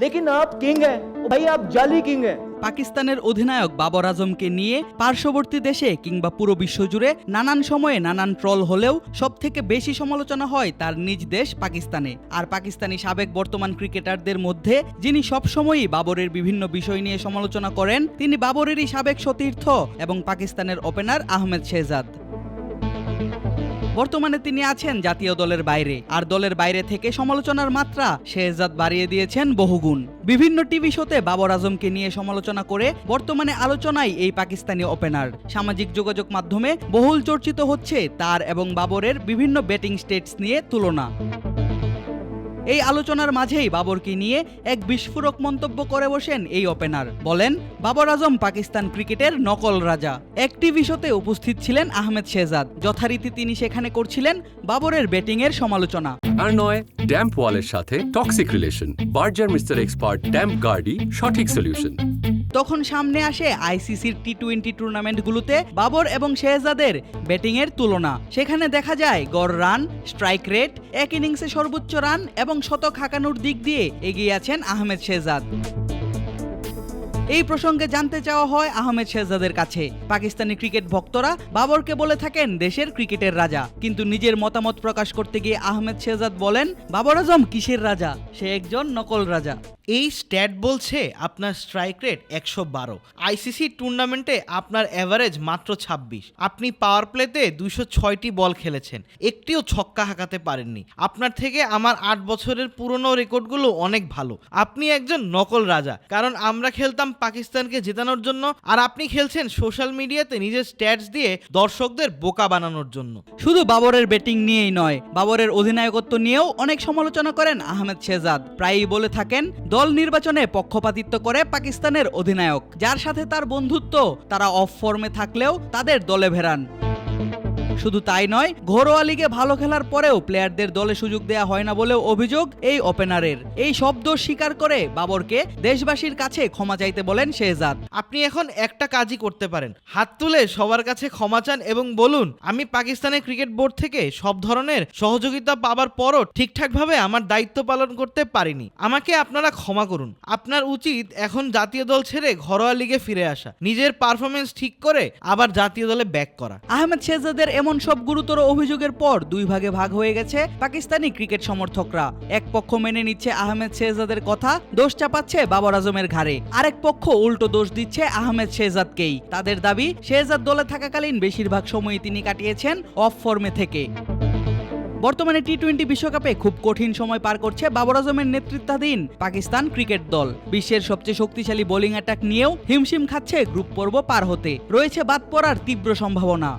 লেকিন up king হ্যাঁ ভাই আপ জালি কিং হ্যাঁ পাকিস্তানের অধিনায়ক বাবর আজমকে নিয়ে পার্শ্ববর্তী দেশে কিংবা পুরো বিশ্বজুড়ে নানান সময়ে নানান ট্রল হলেও সব থেকে বেশি সমালোচনা হয় তার নিজ দেশ পাকিস্তানে। আর পাকিস্তানি সাবেক বর্তমান ক্রিকেটারদের মধ্যে যিনি সবসময়ই বাবরের বিভিন্ন বিষয় নিয়ে সমালোচনা করেন, তিনি বাবরেরই সাবেক সতীর্থ এবং পাকিস্তানের ওপেনার আহমেদ শেহজাদ। বর্তমানে তিনি আছেন জাতীয় দলের বাইরে, আর দলের বাইরে থেকে সমালোচনার মাত্রা শেহজাদ বাড়িয়ে দিয়েছেন বহুগুণ। বিভিন্ন টিভি শোতে বাবর আজমকে নিয়ে সমালোচনা করে বর্তমানে আলোচনায় এই পাকিস্তানি ওপেনার। সামাজিক যোগাযোগ মাধ্যমে বহুল চর্চিত হচ্ছে তার এবং বাবরের বিভিন্ন ব্যাটিং স্টেটস নিয়ে তুলনা। এই আলোচনার মাঝেই বাবরকে নিয়ে এক বিস্ফোরক মন্তব্য করে বসেন এই ওপেনার বলেন, বাবর আজম পাকিস্তান ক্রিকেটের নকল রাজা। এক টিভি শোতে উপস্থিত ছিলেন আহমেদ শেহজাদ। যথারীতি তিনি সেখানে করছিলেন বাবরের ব্যাটিংয়ের সমালোচনা। আর নয়, ড্যাম্প ওয়ালের সাথে toxic relation Berger mister expert, damp guard, সঠিক সলিউশন তখন সামনে আসে আইসিসির টি টোয়েন্টি টুর্নামেন্টগুলোতে বাবর এবং শেহজাদের ব্যাটিংয়ের তুলনা। সেখানে দেখা যায় গড় রান, স্ট্রাইক রেট, এক ইনিংসে সর্বোচ্চ রান এবং শতক হাঁকানোর দিক দিয়ে এগিয়ে আছেন আহমেদ শেহজাদ। এই প্রসঙ্গে জানতে চাওয়া হয় আহমেদ শেহজাদের কাছে। পাকিস্তানি ক্রিকেট ভক্তরা বাবরকে বলে থাকেন দেশের ক্রিকেটের রাজা। কিন্তু নিজের মতামত প্রকাশ করতে গিয়ে আহমেদ শেহজাদ বলেন, বাবর আজম কিসের রাজা? সে একজন নকল রাজা। এই স্ট্যাট বলছে আপনার স্ট্রাইক রেট একশো বারো। আইসিসি টুর্নামেন্টে আপনার অ্যাভারেজ মাত্র ছাব্বিশ। আপনি পাওয়ার প্লেতে দুইশো ছয়টি বল খেলেছেন। একটিও ছক্কা হাঁকাতে পারেননি। আপনার থেকে আমার আট বছরের পুরনো রেকর্ডগুলো অনেক ভালো। আপনি একজন নকল রাজা। কারণ আমরা খেলতাম পাকিস্তানকে জেতানোর জন্য আর আপনি খেলছেন সোশ্যাল মিডিয়াতে নিজের স্ট্যাটস দিয়ে দর্শকদের বোকা বানানোর জন্য। শুধু বাবরের ব্যাটিং নিয়েই নয়, বাবরের অধিনায়কত্ব নিয়েও অনেক সমালোচনা করেন আহমেদ শেজাদ প্রায়ই বলে থাকেন, দল নির্বাচনে পক্ষপাতিত্ব করে পাকিস্তানের অধিনায়ক। যার সাথে তার বন্ধুত্ব, তারা অফ ফর্মে থাকলেও তাদের দলে ভেরান। শুধু তাই নয় ঘরোয়া লিগে ভালো খেলার পরেও প্লেয়ারদের দলে সুযোগ দেওয়া হয় না বলেও অভিযোগ এই ওপেনারের। এই শব্দ স্বীকার করে বাবরকে দেশবাসীর কাছে ক্ষমা চাইতে বলেন শেহজাদ। আপনি এখন একটা কাজই করতে পারেন। হাত তুলে সবার কাছে ক্ষমা চান এবং বলুন আমি পাকিস্তানের ক্রিকেট বোর্ড থেকে সব ধরনের সহযোগিতা পাবার পরও ঠিকঠাকভাবে আমার দায়িত্ব পালন করতে পারিনি। আমাকে আপনারা ক্ষমা করুন। আপনার উচিত এখন জাতীয় দল ছেড়ে ঘরোয়া লিগে ফিরে আসা। নিজের পারফরমেন্স ঠিক করে আবার জাতীয় দলে ব্যাক করা। আহমেদ শেহজাদের এমন সব গুরুতর অভিযোগের পর দুই ভাগে ভাগ হয়ে গেছে পাকিস্তানি ক্রিকেট সমর্থকরা। এক পক্ষ মেনে নিচ্ছে আহমেদ শেহজাদের কথা, দোষ চাপাচ্ছে বাবর আজমের ঘাড়ে। আরেক পক্ষ উল্টো দোষ দিচ্ছে আহমেদ শেহজাদকেই। তাদের দাবি, শেহজাদ দলে থাকাকালীন বেশিরভাগ সময় তিনি কাটিয়েছেন অফ ফর্মে থেকে। বর্তমানে টি টোয়েন্টি বিশ্বকাপে খুব কঠিন সময় পার করছে বাবর আজমের নেতৃত্বাধীন পাকিস্তান ক্রিকেট দল। বিশ্বের সবচেয়ে শক্তিশালী বোলিং অ্যাটাক নিয়েও হিমশিম খাচ্ছে গ্রুপ পর্ব পার হতে। রয়েছে বাদ পড়ার তীব্র সম্ভাবনা।